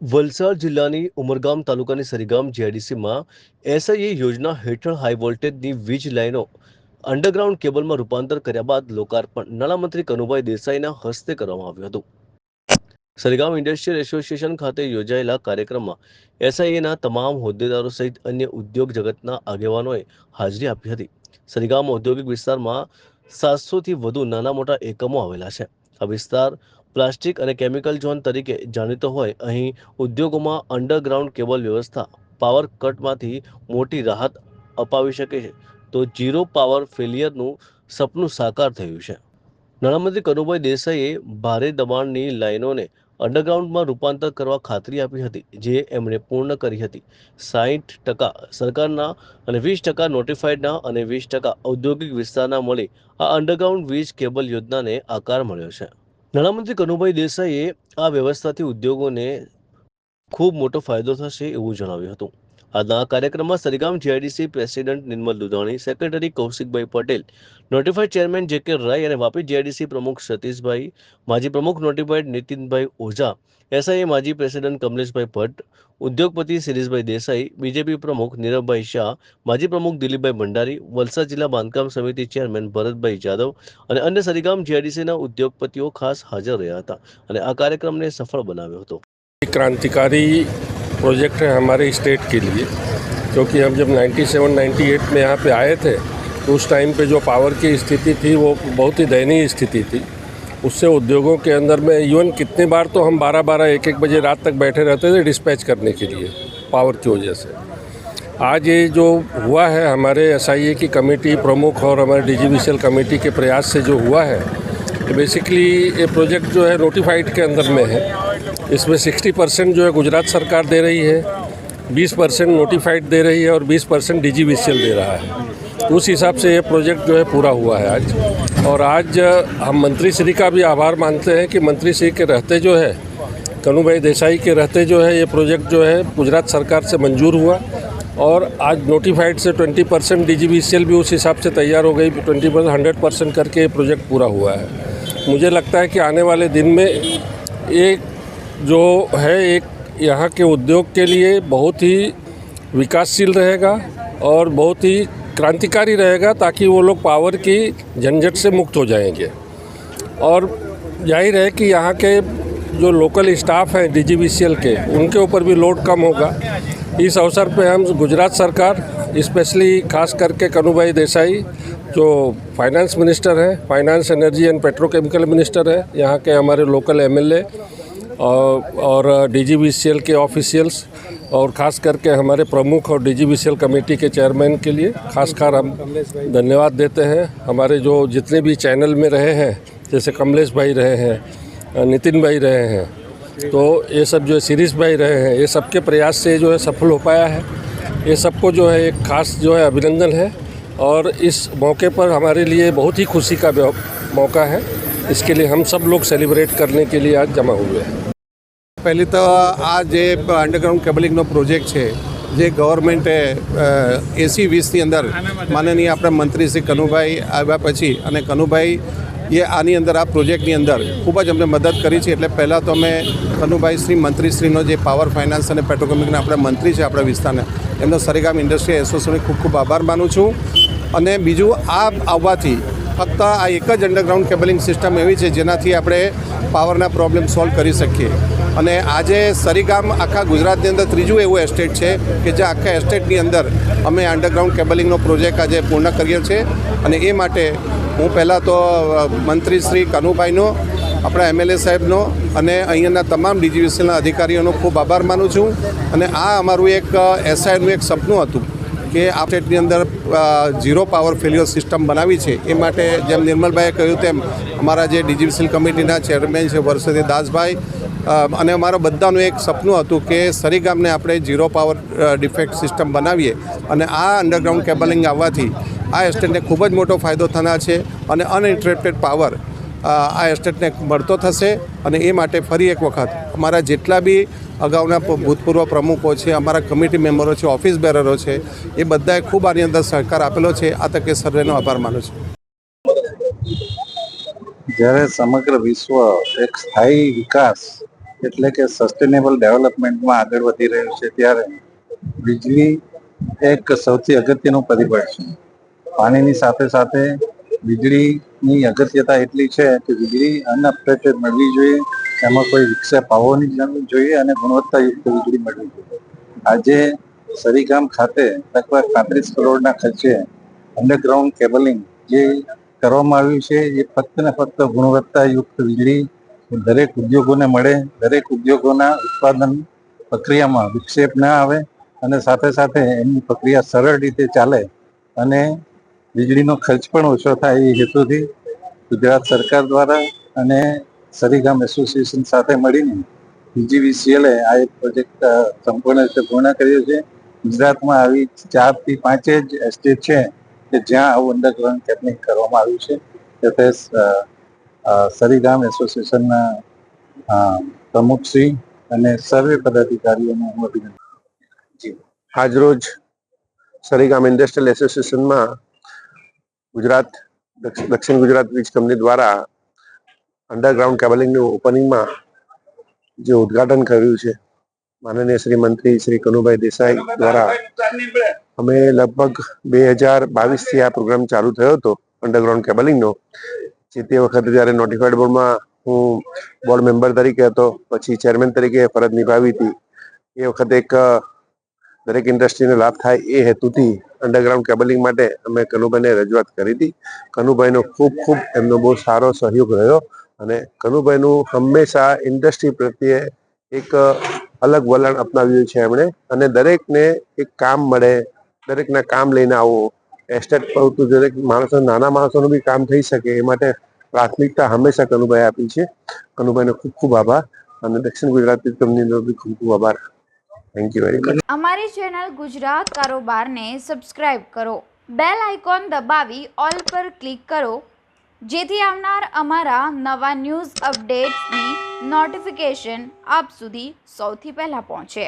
વલસાડ જિલ્લાની ઉમરગામ તાલુકાની સરીગામ જીઆઈડીસીમાં એસઆઈએ યોજના હેઠળ હાઈ વોલ્ટેજની વીજ લાઇનો અંડરગ્રાઉન્ડ કેબલમાં રૂપાંતર કર્યા બાદ લોકાર્પણ. નાણામંત્રી કનુભાઈ દેસાઈના હસ્તે કરવામાં આવ્યું હતું. સરીગામ ઇન્ડસ્ટ્રીયલ એસોસિએશન ખાતે યોજાયેલા કાર્યક્રમમાં એસઆઈએના તમામ હોદ્દેદારો સહિત અન્ય ઉદ્યોગ જગતના આગેવાનોએ હાજરી આપી હતી. સરીગામ ઔદ્યોગિક વિસ્તારમાં સાતસોથી વધુ નાના મોટા એકમો આવેલા છે. આ વિસ્તાર પ્લાસ્ટિક અને કેમિકલ ઝોન તરીકે જાણીતો હોય, અહીં ઉદ્યોગોમાં અંડરગ્રાઉન્ડ કેબલ વ્યવસ્થા, પાવર કટમાંથી મોટી રાહત અપાવી શકે છે. તો ઝીરો પાવર ફેલિયરનું સપનું સાકાર થયું છે. નાણામંત્રી કનુભાઈ દેસાઈએ ભારે દબાણની લાઇનોને અંડરગ્રાઉન્ડમાં રૂપાંતર કરવા ખાતરી આપી હતી, જે એમણે પૂર્ણ કરી હતી. સાહીઠ ટકા સરકારના અને વીસ ટકા નોટિફાઈડના અને વીસ ટકા ઔદ્યોગિક વિસ્તારના મળી આ અંડરગ્રાઉન્ડ વીજ કેબલ યોજનાને આકાર મળ્યો છે. નાણામંત્રી કનુભાઈ દેસાઈએ આ વ્યવસ્થાથી ઉદ્યોગોને ખૂબ મોટો ફાયદો થશે એવું જણાવ્યું હતું. આજના કાર્યક્રમમાં Sarigam GIDC president Nirmal Dudhani, secretary Kaushikbhai Patel, notified chairman J K Rai અને વાપી જીઆઈડીસી પ્રમુખ સતીશભાઈ, માજી પ્રમુખ નોટિફાઈડ નીતિનભાઈ ઓઝા, એસઆઈએ માજી પ્રેસિડેન્ટ કમલેશભાઈ ભટ્ટ, ઉદ્યોગપતિ શિરીષભાઈ દેસાઈ, બીજેપી પ્રમુખ નીરવભાઈ શાહ, માજી પ્રમુખ દિલીપભાઈ ભંડારી, વલસાડ જિલ્લા બાંધકામ સમિતિ ચેરમેન ભરતભાઈ જાદવ અને અન્ય સરીગામ જીઆઈડીસીના ઉદ્યોગપતિઓ ખાસ હાજર રહ્યા હતા અને આ કાર્યક્રમને સફળ બનાવ્યો હતો. ક્રાંતિકારી प्रोजेक्ट है हमारे स्टेट के लिए, क्योंकि हम जब 97-98 में यहाँ पे आए थे तो उस टाइम पे जो पावर की स्थिति थी, वो बहुत ही दयनीय स्थिति थी। उससे उद्योगों के अंदर में इवन कितनी बार तो हम 12-12 एक-एक बजे रात तक बैठे रहते थे डिस्पैच करने के लिए, पावर की वजह से। आज ये जो हुआ है, हमारे एसआईए की कमेटी प्रमुख और हमारे डी कमेटी के प्रयास से जो हुआ है बेसिकली ये प्रोजेक्ट जो है नोटिफाइड के अंदर में है। इसमें 60 परसेंट जो है गुजरात सरकार दे रही है 20 परसेंट नोटिफाइड दे रही है और 20 परसेंट डी दे रहा है। उस हिसाब से ये प्रोजेक्ट जो है पूरा हुआ है आज। और आज हम मंत्री श्री का भी आभार मानते हैं कि मंत्री श्री के रहते जो है, कनुभाई देसाई के रहते जो है, ये प्रोजेक्ट जो है गुजरात सरकार से मंजूर हुआ। और आज नोटिफाइड से 20 परसेंट डी भी उस हिसाब से तैयार हो गई 20 परसेंट हंड्रेड परसेंट करके ये प्रोजेक्ट पूरा हुआ है। मुझे लगता है कि आने वाले दिन में एक जो है, एक यहाँ के उद्योग के लिए बहुत ही विकासशील रहेगा और बहुत ही क्रांतिकारी रहेगा ताकि वो लोग पावर की झंझट से मुक्त हो जाएँगे। और ज़ाहिर है कि यहाँ के जो लोकल स्टाफ हैं डी के, उनके ऊपर भी लोड कम होगा। इस अवसर पे हम गुजरात सरकार, स्पेशली खास करके कनुभाई देसाई, जो फाइनेंस मिनिस्टर हैं, finance, energy and petrochemical minister है, यहाँ के हमारे लोकल एमएलए और और डी के ऑफिशियल्स और ख़ास करके हमारे प्रमुख और डी कमेटी के चेयरमैन के लिए खासकर हम धन्यवाद देते हैं। हमारे जो जितने भी चैनल में रहे हैं, जैसे कमलेश भाई रहे हैं, नितिन भाई रहे हैं तो ये सब जो है शिरीष भाई रहे हैं ये सबके प्रयास से जो है सफल हो पाया है ये सबको जो है एक खास जो है अभिनंदन है और इस मौके पर हमारे लिए बहुत ही खुशी का व्य- मौका है इसके लिए हम सब लोग सेलिब्रेट करने के लिए आज जमा हुए हैं પહેલી તો આ જે અંડરગ્રાઉન્ડ કેબલિંગનો પ્રોજેક્ટ છે જે ગવર્મેન્ટે એસી વીસની અંદર માનનીય આપણા મંત્રી શ્રી કનુભાઈ આવ્યા પછી અને કનુભાઈ એ આની અંદર, આ પ્રોજેક્ટની અંદર ખૂબ જ અમને મદદ કરી છે. એટલે પહેલાં તો અમે કનુભાઈ શ્રી, મંત્રીશ્રીનો જે પાવર ફાઇનાન્સ અને પેટ્રોકેમિકના આપણા મંત્રી છે આપણા વિસ્તારના, એમનો સરેગામ ઇન્ડસ્ટ્રી એસોસિએશનને ખૂબ ખૂબ આભાર માનું છું. અને બીજું, આ આવવાથી ફક્ત આ એક જ અંડરગ્રાઉન્ડ કેબલિંગ સિસ્ટમ એવી છે જેનાથી આપણે પાવરના પ્રોબ્લેમ સોલ્વ કરી શકીએ. અને આજે સરીગામ આખા ગુજરાતની અંદર ત્રીજું એવું એસ્ટેટ છે કે જે આખા એસ્ટેટની અંદર અમે અંડરગ્રાઉન્ડ કેબલિંગનો પ્રોજેક્ટ આજે પૂર્ણ કર્યો છે અને એ માટે હું પહેલાં તો મંત્રી શ્રી કનુભાઈનો, આપણા એમએલએ સાહેબનો અને અહીંયાના તમામ ડીજીવીસીના અધિકારીઓનો ખૂબ આભાર માનું છું. અને આ અમારું એક એસઆઈનું એક સપનું હતું કે આ સ્ટેટની અંદર ઝીરો પાવર ફેલ્યોર સિસ્ટમ બનાવી છે. એ માટે જેમ નિર્મલભાઈએ કહ્યું તેમ, અમારા જે ડીજીવીસીલ કમિટીના ચેરમેન છે વર્ષોથી દાસભાઈ અને અમારા બધાનું એક સપનું હતું કે સરીગામને આપણે ઝીરો પાવર ડિફેક્ટ સિસ્ટમ બનાવીએ અને આ અંડરગ્રાઉન્ડ કેબલિંગ આવવાથી આ એસ્ટેટને ખૂબ જ મોટો ફાયદો થનાર છે અને અનઇન્ટરેપ્ટેડ પાવર આ એસ્ટેટને મળતો થશે અને એ માટે ફરી એક વખત અમારા જેટલા બી અગાઉના ભૂતપૂર્વ પ્રમુખો છે, અમારા કમિટી મેમ્બરો છે, ઓફિસ બેરરો છે, એ બધાએ ખૂબ આની અંદર સહકાર આપેલો છે. આ તકે સર્વેનો આભાર માનું છું. જ્યારે સમગ્ર વિશ્વ એક સ્થાયી વિકાસ એટલે કે સસ્ટેનેબલ ડેવલપમેન્ટમાં આગળ વધી રહ્યું છે ત્યારે વીજળી એક સૌથી અગત્યનું પરિબળ છે. પાણીની સાથે સાથે વીજળીની અગત્યતા એટલી છે કે વીજળી અનઅપડેટેડ મળવી જોઈએ. એમાં કોઈ વિક્ષેપ આવવો નહીં જોઈએ અને ગુણવત્તાયુક્ત વીજળી મળવી જોઈએ. આજે સરીગામ ખાતે લગભગ પાંત્રીસ કરોડના ખર્ચે અંડરગ્રાઉન્ડ કેબલિંગ જે કરવામાં આવ્યું છે, એ ફક્ત ને ફક્ત ગુણવત્તાયુક્ત વીજળી દરેક ઉદ્યોગોને મળે, દરેક ઉદ્યોગોના ઉત્પાદન પ્રક્રિયામાં વિક્ષેપ ના આવે અને સાથે સાથે એમની પ્રક્રિયા સરળ રીતે ચાલે અને વીજળીનો ખર્ચ પણ ઓછો થાય એ હેતુથી ગુજરાત સરકાર દ્વારા અને સરીગામ એસોસિએશન સાથે મળીને પીજીવીસીએલે આ એક પ્રોજેક્ટ સંપૂર્ણ રીતે પૂર્ણ કર્યો છે. ગુજરાતમાં આવી ચારથી પાંચે જ એસ્ટેટ છે કે જ્યાં આવું અંડરગ્રાઉન્ડ ટેકનિક કરવામાં આવ્યું છે. એટલે સરીગામ એસોસિએશનના પ્રમુખશ્રી અને સર્વે પદાધિકારીઓનું હું અભિનંદન આજરોજ સરીગામ ઇન્ડસ્ટ્રીયલ એસોસિએશનમાં ગુજરાત, દક્ષ- દક્ષિણ ગુજરાત વીજ કંપની દ્વારા અંડરગ્રાઉન્ડ કેબલિંગનું ઓપનિંગમાં જે ઉદ્ઘાટન કર્યું છે, માનનીય શ્રી મંત્રી શ્રી કનુભાઈ દેસાઈ દ્વારા, અમે લગભગ બે હજાર બાવીસથી આ પ્રોગ્રામ ચાલુ થયો હતો, અંડરગ્રાઉન્ડ કેબલિંગનો. જે તે વખતે જ્યારે નોટિફાઈડ બોર્ડમાં હું બોર્ડ મેમ્બર તરીકે હતો, પછી ચેરમેન તરીકે ફરજ નિભાવી હતી, એ વખતે એક દરેક ઇન્ડસ્ટ્રીને લાભ થાય એ હેતુથી અંડરગ્રાઉન્ડ કેબલિંગ માટે અમે કનુભાઈને રજૂઆત કરી હતી. કનુભાઈનો ખૂબ ખૂબ એમનો બહુ સારો સહયોગ રહ્યો અને કનુભાઈનું હંમેશા ઇન્ડસ્ટ્રી પ્રત્યે એક અલગ વલણ અપનાવ્યું છે એમણે. અને દરેકને એક કામ મળે, દરેકના કામ લઈને આવો એસ્ટેટ પર દરેક માણસો નાના માણસોનું બી કામ થઈ શકે, એ માટે પ્રાથમિકતા હંમેશા કનુભાઈ આપી છે. કનુભાઈનો ખૂબ ખૂબ આભાર અને દક્ષિણ ગુજરાત કંપનીનો બી ખૂબ ખૂબ આભાર. થેન્ક યુ વેરી મચ અમારી ચેનલ ગુજરાત કારોબારને સબસ્ક્રાઇબ કરો. બેલ આઇકોન દબાવી ઓલ પર ક્લિક કરો. જેથી આવનાર અમારા નવા ન્યૂઝ અપડેટ્સની નોટિફિકેશન આપ સુધી સૌથી પહેલાં પહોંચે.